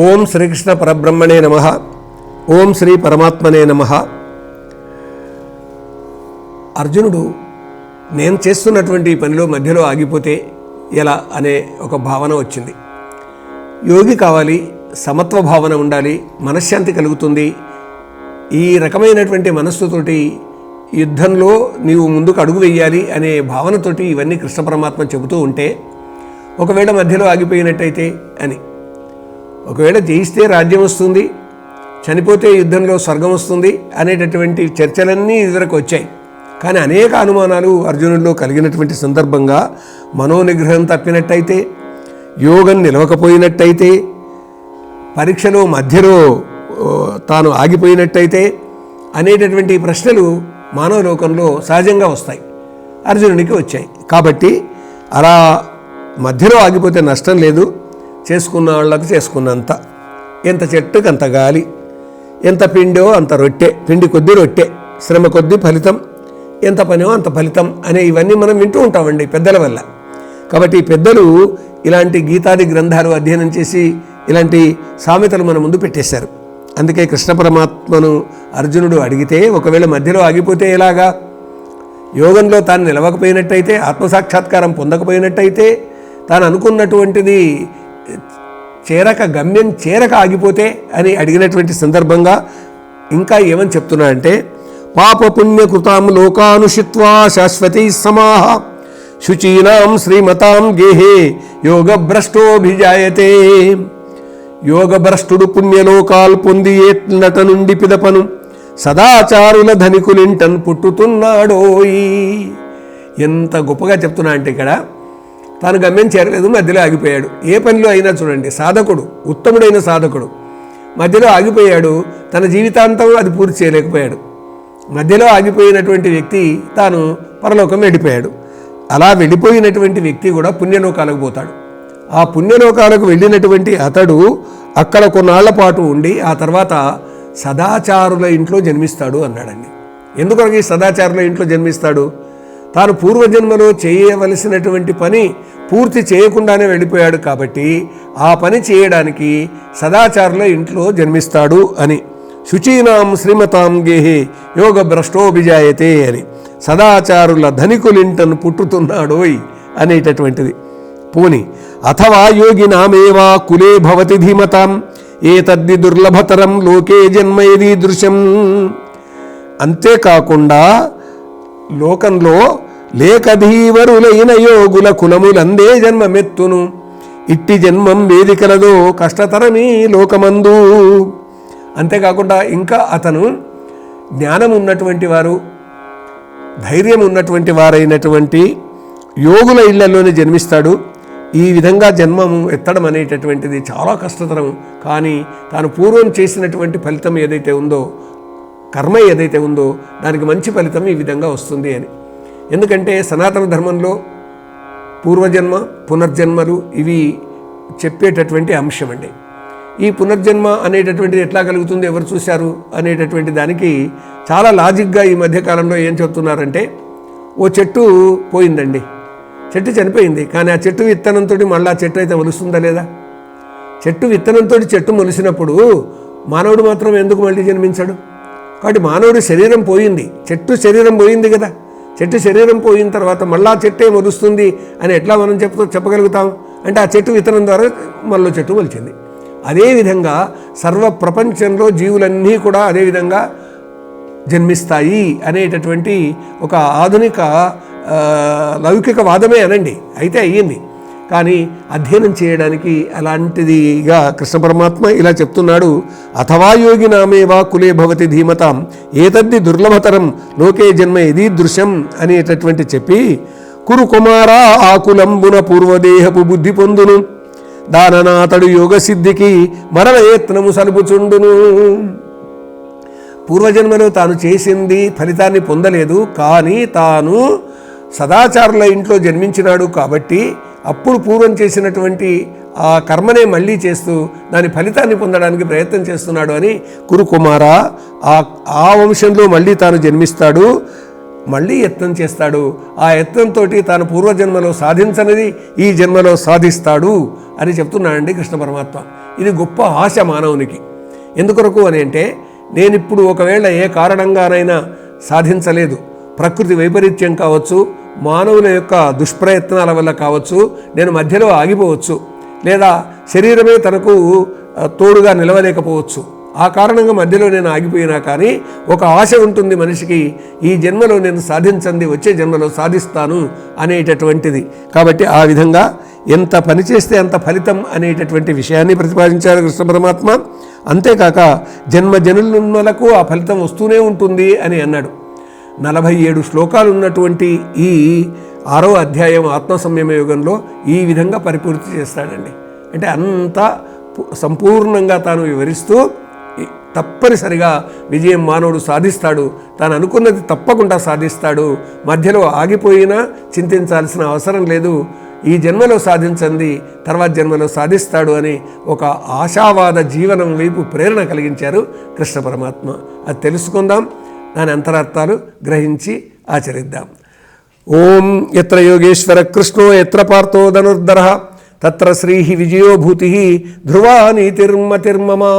ఓం శ్రీకృష్ణ పరబ్రహ్మణే నమ. ఓం శ్రీ పరమాత్మనే నమ. అర్జునుడు నేను చేస్తున్నటువంటి పనిలో మధ్యలో ఆగిపోతే ఎలా అనే ఒక భావన వచ్చింది. యోగి కావాలి సమత్వ భావన ఉండాలి మనశ్శాంతి కలుగుతుంది. ఈ రకమైనటువంటి మనస్సుతోటి యుద్ధంలో నీవు ముందుకు అడుగు వెయ్యాలి అనే భావనతోటి ఇవన్నీ కృష్ణ పరమాత్మ చెబుతూ ఉంటే ఒకవేళ మధ్యలో ఆగిపోయినట్టయితే ఒకవేళ జయిస్తే రాజ్యం వస్తుంది చనిపోతే యుద్ధంలో స్వర్గం వస్తుంది అనేటటువంటి చర్చలన్నీ ఇదివరకు వచ్చాయి. కానీ అనేక అనుమానాలు అర్జునుల్లో కలిగినటువంటి సందర్భంగా మనోనిగ్రహం తప్పినట్టయితే యోగం నిలవకపోయినట్టయితే పరీక్షలో మధ్యలో తాను ఆగిపోయినట్టయితే అనేటటువంటి ప్రశ్నలు మానవ లోకంలో సహజంగా వస్తాయి అర్జునునికి వచ్చాయి. కాబట్టి అలా మధ్యలో ఆగిపోతే నష్టం లేదు. చేసుకున్న వాళ్ళకు చేసుకున్నంత. ఎంత చెట్టుకు అంత గాలి ఎంత పిండో అంత రొట్టె పిండి కొద్ది రొట్టె శ్రమ కొద్ది ఫలితం ఎంత పనో అంత ఫలితం అనే ఇవన్నీ మనం వింటూ ఉంటామండి పెద్దల వల్ల. కాబట్టి పెద్దలు ఇలాంటి గీతాది గ్రంథాలు అధ్యయనం చేసి ఇలాంటి సామెతలు మన ముందు పెట్టేశారు. అందుకే కృష్ణ పరమాత్మను అర్జునుడు అడిగితే ఒకవేళ మధ్యలో ఆగిపోతే ఎలాగా? యోగంలో తాను నిలవకపోయినట్టయితే ఆత్మసాక్షాత్కారం పొందకపోయినట్టయితే తాను అనుకున్నటువంటిది చేరక గమ్యం చేరక ఆగిపోతే అని అడిగినటువంటి సందర్భంగా ఇంకా ఏమని చెప్తున్నాడంటే పాప పుణ్యకృతాం లోకానుషిత్వా శాశ్వతీ సమాహ శుచీనాం శ్రీమతాం గేహే యోగభ్రష్టోభిజాయతే. యోగభ్రష్టుడు పుణ్యలోకాల్ పొంది ఏట్లట నుండి పిదపను సదాచారుల ధనికులింటన్ పుట్టుతున్నాడోయి. ఎంత గొప్పగా చెప్తున్నా అంటే ఇక్కడ తాను గమ్యం చేరలేదు మధ్యలో ఆగిపోయాడు. ఏ పనిలో అయినా చూడండి సాధకుడు ఉత్తముడైన సాధకుడు. మధ్యలో ఆగిపోయాడు తన జీవితాంతం అది పూర్తి చేయలేకపోయాడు. మధ్యలో ఆగిపోయినటువంటి వ్యక్తి తాను పరలోకం వెళ్ళిపోయాడు. అలా వెళ్ళిపోయినటువంటి వ్యక్తి కూడా పుణ్యలోకాలకు పోతాడు. ఆ పుణ్యలోకాలకు వెళ్ళినటువంటి అతడు అక్కడ కొన్నాళ్ళ పాటు ఉండి ఆ తర్వాత సదాచారుల ఇంట్లో జన్మిస్తాడు అన్నాడండి. ఎందుకొరకు సదాచారుల ఇంట్లో జన్మిస్తాడు? తాను పూర్వజన్మలో చేయవలసినటువంటి పని పూర్తి చేయకుండానే వెళ్ళిపోయాడు కాబట్టి ఆ పని చేయడానికి సదాచారుల ఇంట్లో జన్మిస్తాడు అని. శుచీనాం శ్రీమతాం గేహే యోగ భ్రష్టోభిజాయతే అని. సదాచారుల ధనికులింటను పుట్టుతున్నాడోయ్ అనేటటువంటిది. పోని అథవా యోగినామేవా కులే భవతి ధీమతాం ఏతద్ది దుర్లభతరం లోకే జన్మయది దృశ్యం అంతేకాకుండా లోకంలో లేకధీవరులైన యోగుల కులములందే జన్మమెత్తును. ఇట్టి జన్మం వేదికలదో కష్టతరమీ లోకమందు. అంతేకాకుండా ఇంకా అతను జ్ఞానం ఉన్నటువంటి వారు ధైర్యం ఉన్నటువంటి వారైనటువంటి యోగుల ఇళ్ళలోనే జన్మిస్తాడు. ఈ విధంగా జన్మము ఎత్తడం అనేటటువంటిది చాలా కష్టతరం కానీ తాను పూర్వం చేసినటువంటి ఫలితం ఏదైతే ఉందో కర్మ ఏదైతే ఉందో దానికి మంచి ఫలితం ఈ విధంగా వస్తుంది అని. ఎందుకంటే సనాతన ధర్మంలో పూర్వజన్మ పునర్జన్మలు ఇవి చెప్పేటటువంటి అంశం అండి. ఈ పునర్జన్మ అనేటటువంటిది ఎట్లా కలుగుతుంది ఎవరు చూశారు అనేటటువంటి దానికి చాలా లాజిక్గా ఈ మధ్యకాలంలో ఏం చెప్తున్నారంటే ఓ చెట్టు పోయిందండి. చెట్టు చనిపోయింది. కానీ ఆ చెట్టు విత్తనంతో మళ్ళీ ఆ చెట్టు అయితే మొలుస్తుందా లేదా? చెట్టు విత్తనంతో చెట్టు మొలిసినప్పుడు మానవుడు మాత్రం ఎందుకు మళ్ళీ జన్మించాడు? కాబట్టి మానవుడి శరీరం పోయింది. చెట్టు శరీరం పోయింది కదా. చెట్టు శరీరం పోయిన తర్వాత మళ్ళా చెట్టే మొలుస్తుంది అని ఎట్లా మనం చెప్తూ చెప్పగలుగుతాం? అంటే ఆ చెట్టు విత్తనం ద్వారా మళ్ళీ చెట్టు మొలిచింది. అదేవిధంగా సర్వ ప్రపంచంలో జీవులన్నీ కూడా అదేవిధంగా జన్మిస్తాయి అనేటటువంటి ఒక ఆధునిక లౌకిక వాదమే అనండి. అయితే అయ్యింది. కానీ అధ్యయనం చేయడానికి అలాంటిదిగా కృష్ణ పరమాత్మ ఇలా చెప్తున్నాడు అథవా యోగి నామేవా కులే భవతి ధీమతాం ఏతద్ది దుర్లభతరం లోకే జన్మ ఇది దృశ్యం అనేటటువంటి చెప్పి కురు కుమారా ఆకులంబున పూర్వదేహపు బుద్ధి పొందును దాననాథడు యోగ సిద్ధికి మరణ యత్నము సలుపుచుండును. పూర్వజన్మలో తాను చేసింది ఫలితాన్ని పొందలేదు కానీ తాను సదాచారుల ఇంట్లో జన్మించినాడు కాబట్టి అప్పుడు పూర్వం చేసినటువంటి ఆ కర్మనే మళ్ళీ చేస్తూ దాని ఫలితాన్ని పొందడానికి ప్రయత్నం చేస్తున్నాడు అని కురుకుమార ఆ ఆ వంశంలో మళ్ళీ తాను జన్మిస్తాడు మళ్ళీ యత్నం చేస్తాడు. ఆ యత్నంతో తాను పూర్వజన్మలో సాధించనిది ఈ జన్మలో సాధిస్తాడు అని చెప్తున్నాడండి కృష్ణ పరమాత్మ. ఇది గొప్ప ఆశ మానవునికి. ఎందుకొరకు అని అంటే నేనిప్పుడు ఒకవేళ ఏ కారణంగానైనా సాధించలేదు ప్రకృతి వైపరీత్యం కావచ్చు మానవుల యొక్క దుష్ప్రయత్నాల వల్ల కావచ్చు నేను మధ్యలో ఆగిపోవచ్చు లేదా శరీరమే తనకు తోడుగా నిలవలేకపోవచ్చు. ఆ కారణంగా మధ్యలో నేను ఆగిపోయినా కానీ ఒక ఆశ ఉంటుంది మనిషికి ఈ జన్మలో నేను సాధించండి వచ్చే జన్మలో సాధిస్తాను అనేటటువంటిది. కాబట్టి ఆ విధంగా ఎంత పని చేస్తే అంత ఫలితం అనేటటువంటి విషయాన్ని ప్రతిపాదించారు కృష్ణ పరమాత్మ. అంతేకాక జన్మ జనులకు ఆ ఫలితం వస్తూనే ఉంటుంది అని అన్నాడు. నలభై ఏడు శ్లోకాలు ఉన్నటువంటి ఈ ఆరో అధ్యాయం ఆత్మ సంయమ యుగంలో ఈ విధంగా పరిపూర్తి చేస్తాడండి. అంటే అంత సంపూర్ణంగా తాను వివరిస్తూ తప్పనిసరిగా విజయం మానవుడు సాధిస్తాడు. తాను అనుకున్నది తప్పకుండా సాధిస్తాడు. మధ్యలో ఆగిపోయినా చింతించాల్సిన అవసరం లేదు. ఈ జన్మలో సాధించండి తర్వాత జన్మలో సాధిస్తాడు అని ఒక ఆశావాద జీవనం వైపు ప్రేరణ కలిగించారు కృష్ణ పరమాత్మ. అది తెలుసుకుందాం. దాని అంతరార్థాలు గ్రహించి ఆచరిద్దాం. ఓం ఎత్ర యోగేశ్వర కృష్ణో ఎత్ర పార్థో ధనుర్ధర తత్ర శ్రీ విజయోభూతి ధ్రువా నీతిర్మతిర్మమా